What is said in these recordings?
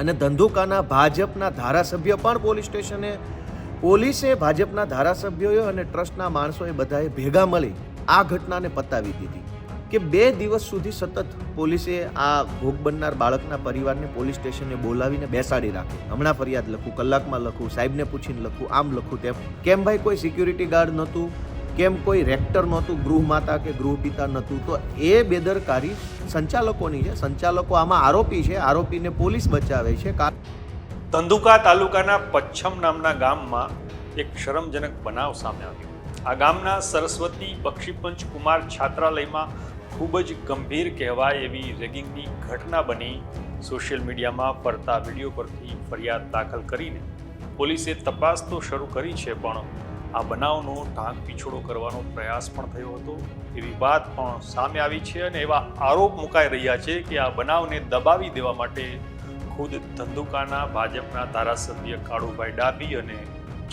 અને ધંધુકાના ભાજપના ધારાસભ્ય પણ પોલીસ સ્ટેશને, પોલીસે ભાજપના ધારાસભ્યોએ અને ટ્રસ્ટના માણસોએ બધાએ ભેગા મળી આ ઘટનાને પતાવી દીધી કે બે દિવસ સુધી સતત પોલીસે આ ભોગ બનનાર બાળકના પરિવારને પોલીસ સ્ટેશને બોલાવીને બેસાડી રાખે. હમણાં ફરિયાદ લખું, કલાકમાં લખું, સાહેબને પૂછીને લખું, આમ લખું તેમ. કેમ ભાઈ કોઈ સિક્યુરિટી ગાર્ડ નહોતું? કેમ કોઈ રેક્ટર નહોતું, ગૃહ માતા કે ગૃહપિતા નહોતું, તો એ બેદરકારી સંચાલકોની છે. સંચાલકો આમાં આરોપી છે. આરોપીને પોલીસ બચાવે છે. ધંધુકા તાલુકાના પચ્છમ નામના ગામમાં એક શરમજનક બનાવ સામે આવ્યો. આ ગામના સરસ્વતી બક્ષીપંચ કુમાર છાત્રાલયમાં ખૂબ જ ગંભીર કહેવાય એવી રેગિંગની ઘટના બની. સોશિયલ મીડિયામાં ફરતા વીડિયો પરથી ફરિયાદ દાખલ કરીને પોલીસે તપાસ તો શરૂ કરી છે, પણ આ બનાવનો ઢાંક પીછોડો કરવાનો પ્રયાસ પણ થયો હતો. એવી વાત પણ સામે આવી છે અને એવા આરોપ મુકાઈ રહ્યા છે કે આ બનાવને દબાવી દેવા માટે ખુદ ધંધુકાના ભાજપના ધારાસભ્ય કાળુભાઈ ડાબી અને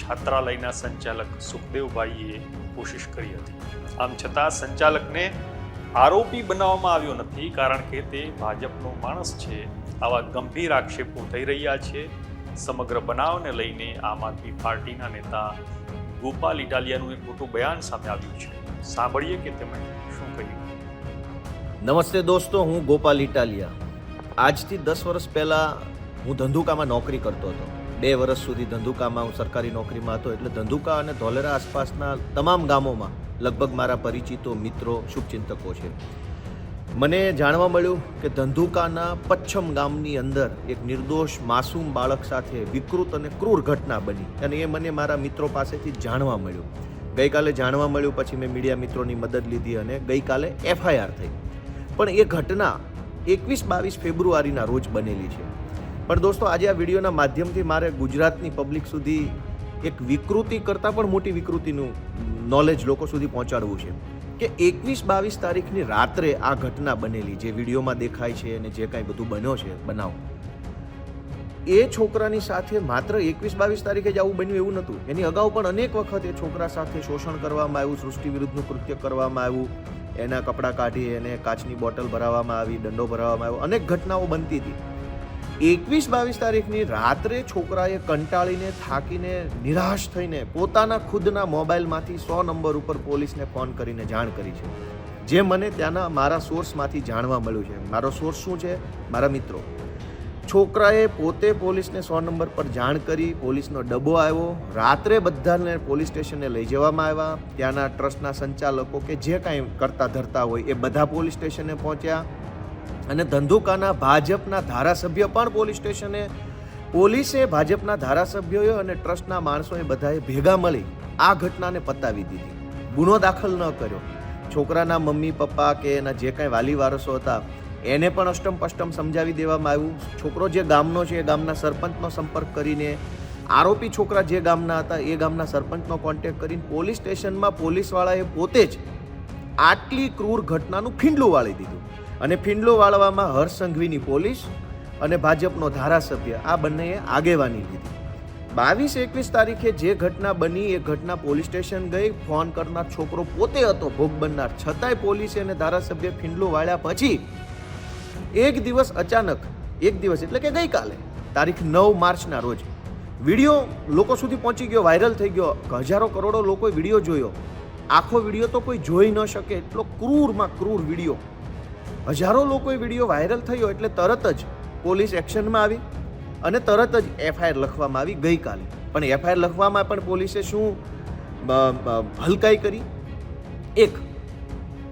છાત્રાલયના સંચાલક સુખદેવભાઈએ કોશિશ કરી હતી. આમ છતાં સંચાલકને આરોપી બનાવવામાં આવ્યો નથી કારણ કે તે ભાજપનો માણસ છે. આવા ગંભીર આક્ષેપો થઈ રહ્યા છે. સમગ્ર બનાવને લઈને આમ આદમી પાર્ટીના નેતા ગોપાલ ઇટાલિયાનું એક મોટું બયાન સામે આવ્યું છે. સાંભળીએ કે તેમણે શું કહ્યું? નમસ્તે દોસ્તો, હું ગોપાલ ઇટાલિયા. આજથી દસ વર્ષ પહેલાં હું ધંધુકામાં નોકરી કરતો હતો. બે વર્ષ સુધી ધંધુકામાં હું સરકારી નોકરીમાં હતો, એટલે ધંધુકા અને ધોલેરા આસપાસના તમામ ગામોમાં લગભગ મારા પરિચિતો, મિત્રો, શુભચિંતકો છે. મને જાણવા મળ્યું કે ધંધુકાના પચ્છમ ગામની અંદર એક નિર્દોષ માસૂમ બાળક સાથે વિકૃત અને ક્રૂર ઘટના બની અને એ મને મારા મિત્રો પાસેથી જાણવા મળ્યું. ગઈકાલે જાણવા મળ્યું, પછી મેં મીડિયા મિત્રોની મદદ લીધી અને ગઈકાલે એફઆઈઆર થઈ. પણ એ ઘટના એકવીસ બાવીસ ફેબ્રુઆરીના રોજ બનેલી છે. પણ દોસ્તો, આજે આ વિડીયોના માધ્યમથી મારે ગુજરાતની પબ્લિક સુધી એક વિકૃતિ કરતાં પણ મોટી વિકૃતિનું નોલેજ લોકો સુધી પહોંચાડવું છે. કે એકવીસ બાવીસ તારીખની રાત્રે આ ઘટના બનેલી, જે વિડીયોમાં દેખાય છે અને જે કાંઈ બધું બન્યો છે, બનાવ. એ છોકરાની સાથે માત્ર એકવીસ બાવીસ તારીખે જ આવું બન્યું એવું નહોતું. એની અગાઉ પણ અનેક વખત એ છોકરા સાથે શોષણ કરવામાં આવ્યું, સૃષ્ટિ વિરુદ્ધનું કૃત્ય કરવામાં આવ્યું, એના કપડાં કાઢી એને કાચની બોટલ ભરાવવામાં આવી, દંડો ભરાવવામાં આવ્યો, અનેક ઘટનાઓ બનતી હતી. એકવીસ બાવીસ તારીખની રાત્રે છોકરાએ કંટાળીને થાકીને નિરાશ થઈને પોતાના ખુદના મોબાઈલમાંથી સો નંબર ઉપર પોલીસને ફોન કરીને જાણ કરી છે. જે મને ત્યાંના મારા સોર્સમાંથી જાણવા મળ્યું છે. મારો સોર્સ શું છે? મારા મિત્રો. છોકરાએ પોતે પોલીસને સો નંબર પર જાણ કરી, પોલીસનો ડબ્બો આવ્યો. રાત્રે બધાને પોલીસ સ્ટેશને લઈ જવામાં આવ્યા. ત્યાંના ટ્રસ્ટના સંચાલકો કે જે કાંઈ કરતા ધરતા હોય એ બધા પોલીસ સ્ટેશને પહોંચ્યા. અને ધંધુકાના ભાજપના ધારાસભ્ય પણ પોલીસ સ્ટેશને. પોલીસે ભાજપના ધારાસભ્યોએ અને ટ્રસ્ટના માણસોએ બધાએ ભેગા મળી આ ઘટનાને પતાવી દીધી. ગુનો દાખલ ન કર્યો. છોકરાના મમ્મી, પપ્પા કે એના જે કાંઈ વાલી વારસો હતા, એને પણ અષ્ટમ પષ્ટમ સમજાવી દેવામાં આવ્યું. છોકરો જે ગામનો છે, એ ગામના સરપંચનો સંપર્ક કરીને, આરોપી છોકરા જે ગામના હતા, એ ગામના સરપંચનો કોન્ટેક કરીને પોલીસ સ્ટેશનમાં પોલીસવાળાએ પોતે જ આટલી ક્રૂર ઘટનાનું ખીંડલું વાળી દીધું. અને ફિંડલો વાળવામાં હર્ષ સંઘવીની પોલીસ અને ભાજપનો ધારાસભ્ય. આ બંનેએ આગેવાની લીધી. બાવીસ એકવીસ તારીખે જે ઘટના બની, એ ઘટના પોલીસ સ્ટેશન ગઈ, ફોન કરનાર છોકરો પોતે હતો ભોગ બનનાર. છતાંય પોલીસે અને ધારાસભ્ય ફીંડલું વાળ્યા પછી એક દિવસ અચાનક, એક દિવસ એટલે કે ગઈકાલે, તારીખ નવ માર્ચના રોજ, વીડિયો લોકો સુધી પહોંચી ગયો, વાયરલ થઈ ગયો. હજારો કરોડો લોકોએ વીડિયો જોયો. આખો વીડિયો તો કોઈ જોઈ ન શકે. એટલો ક્રૂરમાં ક્રૂર વીડિયો. હજારો લોકોએ વીડિયો વાયરલ થયો એટલે તરત જ પોલીસ એક્શનમાં આવી અને તરત જ એફઆઈઆર લખવામાં આવી ગઈકાલે. પણ એફઆઈઆર લખવામાં પણ પોલીસે શું હલકાઈ કરી? એક,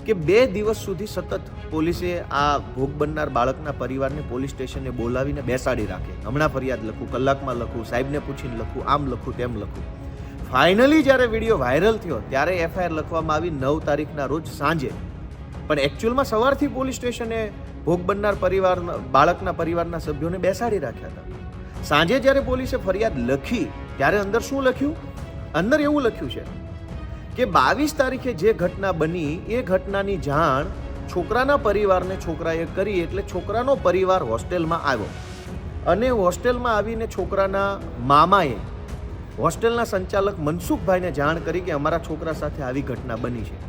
કે બે દિવસ સુધી સતત પોલીસે આ ભોગ બનનાર બાળકના પરિવારને પોલીસ સ્ટેશને બોલાવીને બેસાડી રાખે. હમણાં ફરિયાદ લખું, કલાકમાં લખું, સાહેબને પૂછીને લખું, આમ લખું, તેમ લખું. ફાઇનલી જ્યારે વીડિયો વાયરલ થયો, ત્યારે એફઆઈઆર લખવામાં આવી નવ તારીખના રોજ સાંજે પણ એકચ્યુઅલમાં સવારથી પોલીસ સ્ટેશને ભોગ બનનાર પરિવાર બાળકના પરિવારના સભ્યોને બેસાડી રાખ્યા હતા. સાંજે જ્યારે પોલીસે ફરિયાદ લખી, ત્યારે અંદર શું લખ્યું? અંદર એવું લખ્યું છે કે બાવીસ તારીખે જે ઘટના બની, એ ઘટનાની જાણ છોકરાના પરિવારને છોકરાએ કરી એટલે છોકરાનો પરિવાર હોસ્ટેલમાં આવ્યો. અને હોસ્ટેલમાં આવીને છોકરાના મામાએ હોસ્ટેલના સંચાલક મનસુખભાઈને જાણ કરી કે અમારા છોકરા સાથે આવી ઘટના બની છે.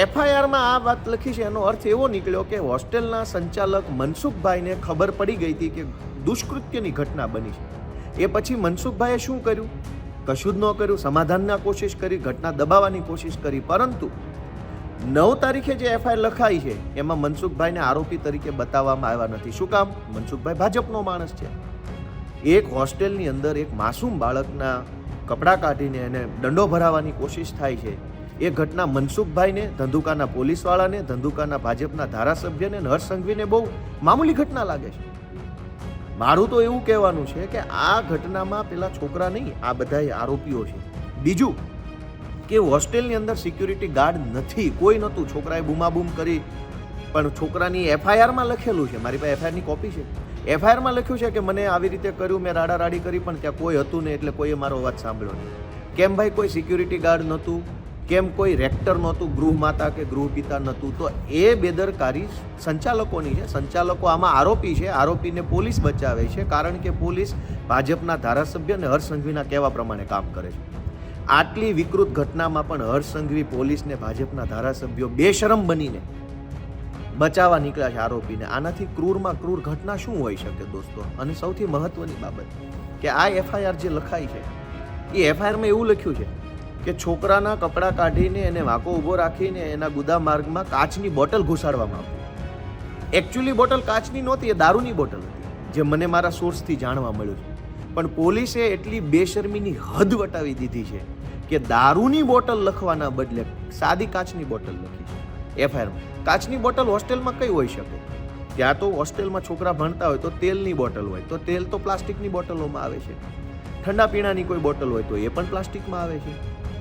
એફઆઈઆરમાં આ વાત લખી છે, એનો અર્થ એવો નીકળ્યો કે હોસ્ટેલના સંચાલક મનસુખભાઈને ખબર પડી ગઈ હતી કે દુષ્કૃત્યની ઘટના બની છે. એ પછી મનસુખભાઈએ શું કર્યું? કશું જ ન કર્યું, સમાધાનના કોશિશ કરી, ઘટના દબાવવાની કોશિશ કરી, પરંતુ નવ તારીખે જે એફઆઈઆર લખાઈ છે, એમાં મનસુખભાઈને આરોપી તરીકે બતાવવામાં આવ્યા નથી. શું કામ? મનસુખભાઈ ભાજપનો માણસ છે. એક હોસ્ટેલની અંદર એક માસૂમ બાળકના કપડાં કાઢીને એને દંડો ભરાવાની કોશિશ થાય છે. એ ઘટના મનસુખભાઈને, ધંધુકાના પોલીસવાળાને, ધંધુકાના ભાજપના ધારાસભ્યને હર્ષ સંઘવીને બહુ મામૂલી ઘટના લાગે છે. મારું તો એવું કહેવાનું છે કે આ ઘટનામાં પેલા છોકરા નહીં, આ બધા આરોપીઓ છે. બીજું કે હોસ્ટેલની અંદર સિક્યુરિટી ગાર્ડ નથી, કોઈ નહોતું. છોકરાએ બૂમાબૂમ કરી, પણ છોકરાની એફઆઈઆરમાં લખેલું છે. મારી પાસે એફઆઈઆરની કોપી છે. એફઆઈઆરમાં લખ્યું છે કે મને આવી રીતે કર્યું, મેં રાડા રાડી કરી, પણ ત્યાં કોઈ હતું નહીં, એટલે કોઈએ મારો અવાજ સાંભળ્યો નહીં. કેમ ભાઈ કોઈ સિક્યુરિટી ગાર્ડ નહોતું? કેમ કોઈ રેક્ટર નહોતું, ગૃહ માતા કે ગૃહ પિતા નહોતું, તો એ બેદરકારી સંચાલકોની છે. સંચાલકો આમાં આરોપી છે. આરોપીને પોલીસ બચાવે છે, કારણ કે પોલીસ ભાજપના ધારાસભ્ય અને હર્ષ સંઘવીના કહેવા પ્રમાણે કામ કરે છે. આટલી વિકૃત ઘટનામાં પણ હર્ષ પોલીસને ભાજપના ધારાસભ્યો બેશરમ બનીને બચાવવા નીકળ્યા છે આરોપીને. આનાથી ક્રૂરમાં ક્રૂર ઘટના શું હોઈ શકે દોસ્તો? અને સૌથી મહત્વની બાબત કે આ એફઆઈઆર જે લખાઈ છે, એ એફઆઈઆરમાં એવું લખ્યું છે કે છોકરાના કપડાં કાઢીને એને વાંકો ઊભો રાખીને એના ગુદા માર્ગમાં કાચની બોટલ ઘુસાડવામાં આવી. એકચ્યુઅલી બોટલ કાચની નહોતી, એ દારૂની બોટલ હતી, જે મને મારા સોર્સથી જાણવા મળ્યું છે. પણ પોલીસે એટલી બેશરમીની હદ વટાવી દીધી છે કે દારૂની બોટલ લખવાના બદલે સાદી કાચની બોટલ લખી છે. એફઆઈઆરમાં કાચની બોટલ હોસ્ટેલમાં કઈ હોઈ શકે? ત્યાં તો હોસ્ટેલમાં છોકરા ભણતા હોય તો તેલની બોટલ હોય, તો તેલ તો પ્લાસ્ટિકની બોટલોમાં આવે છે. ઠંડા પીણાની કોઈ બોટલ હોય તો એ પણ પ્લાસ્ટિકમાં આવે છે.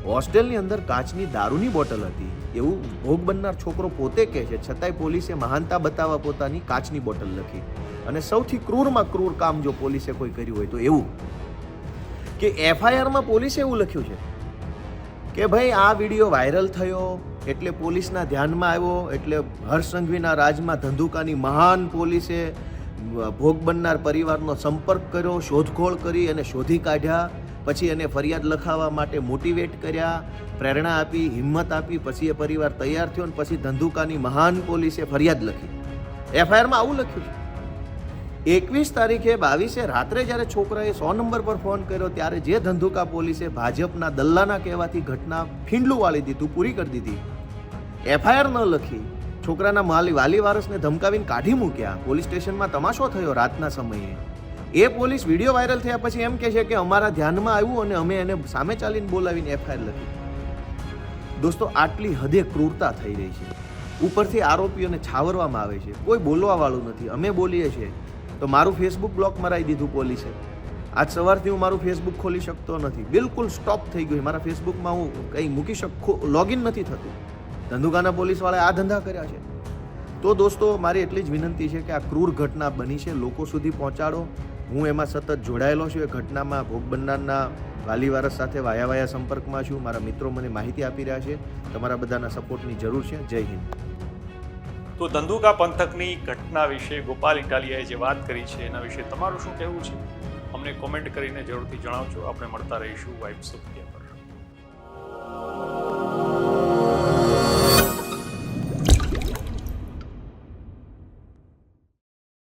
હોસ્ટેલની અંદર કાચની દારૂની બોટલ હતી. એવું ભોગ બનનાર છોકરો પોતે કહે છે, છતાંય પોલીસે મહાનતા બતાવવા પોતાની કાચની બોટલ લખી. અને સૌથી ક્રૂરમાં ક્રૂર કામ જો પોલીસે કોઈ કર્યું હોય તો એવું. કે એફઆઈઆરમાં પોલીસે એવું લખ્યું છે કે ભાઈ, આ વીડિયો વાયરલ થયો, એટલે પોલીસના ધ્યાનમાં આવ્યો, એટલે હર્ષ સંઘવીના રાજમાં ધંધુકાની મહાન પોલીસે ભોગ બનનાર પરિવારનો સંપર્ક કર્યો, શોધખોળ કરી અને શોધી કાઢ્યા. પછી એને ફરિયાદ લખાવવા માટે મોટિવેટ કર્યા, પ્રેરણા આપી, હિંમત આપી, પછી એ પરિવાર તૈયાર થયો અને પછી ધંધુકાની મહાન પોલીસે ફરિયાદ લખી. એફઆઈઆરમાં આવું લખ્યું છે. એકવીસ તારીખે બાવીસે રાત્રે જ્યારે છોકરાએ સો નંબર પર ફોન કર્યો, ત્યારે જે ધંધુકા પોલીસે ભાજપના દલ્લાના કહેવાથી ઘટના ફીંડલું વાળી દીધું, પૂરી કરી દીધી. એફઆઈઆર ન લખી, છોકરાના માલી વાલી વારસને ધમકાવીને કાઢી મૂક્યા. પોલીસ સ્ટેશનમાં તમાશો થયો રાતના સમયે. એ પોલીસ વીડિયો વાયરલ થયા પછી એમ કહે છે કે અમારા ધ્યાનમાં આવ્યું અને અમે એને સામે ચાલીને બોલાવીને એફઆઈઆર લખી. દોસ્તો, આટલી હદે ક્રૂરતા થઈ રહી છે. ઉપરથી આરોપીઓને છાવરવામાં આવે છે. કોઈ બોલવાવાળું નથી. અમે બોલીએ છીએ. તો મારું ફેસબુક બ્લોક મરાવી દીધું પોલીસે. આજ સવારથી હું મારું ફેસબુક ખોલી શકતો નથી. બિલકુલ સ્ટોપ થઈ ગયું મારા ફેસબુકમાં હું કંઈ મૂકી શકું લોગિન નથી થતું. ધંધુકાના પોલીસવાળાએ આ ધંધા કર્યા છે. તો દોસ્તો, મારી એટલી જ વિનંતી છે કે આ ક્રૂર ઘટના બની છે. લોકો સુધી પહોંચાડો. હું એમાં સતત જોડાયેલો છું. એ ઘટનામાં ભોગ બનનારના વાલી વારસ સાથે વાયા વાયા સંપર્કમાં છું. મારા મિત્રો મને માહિતી આપી રહ્યા છે. તમારા બધાના સપોર્ટની જરૂર છે. જય હિન્દ. તો ધંધુકા પંથકની ઘટના વિશે ગોપાલ ઇટાલિયાએ જે વાત કરી છે, એના વિશે તમારું શું કહેવું છે? અમને કોમેન્ટ કરીને જરૂરથી જણાવજો. આપણે મળતા રહીશું વાઇબ્સ ઓફ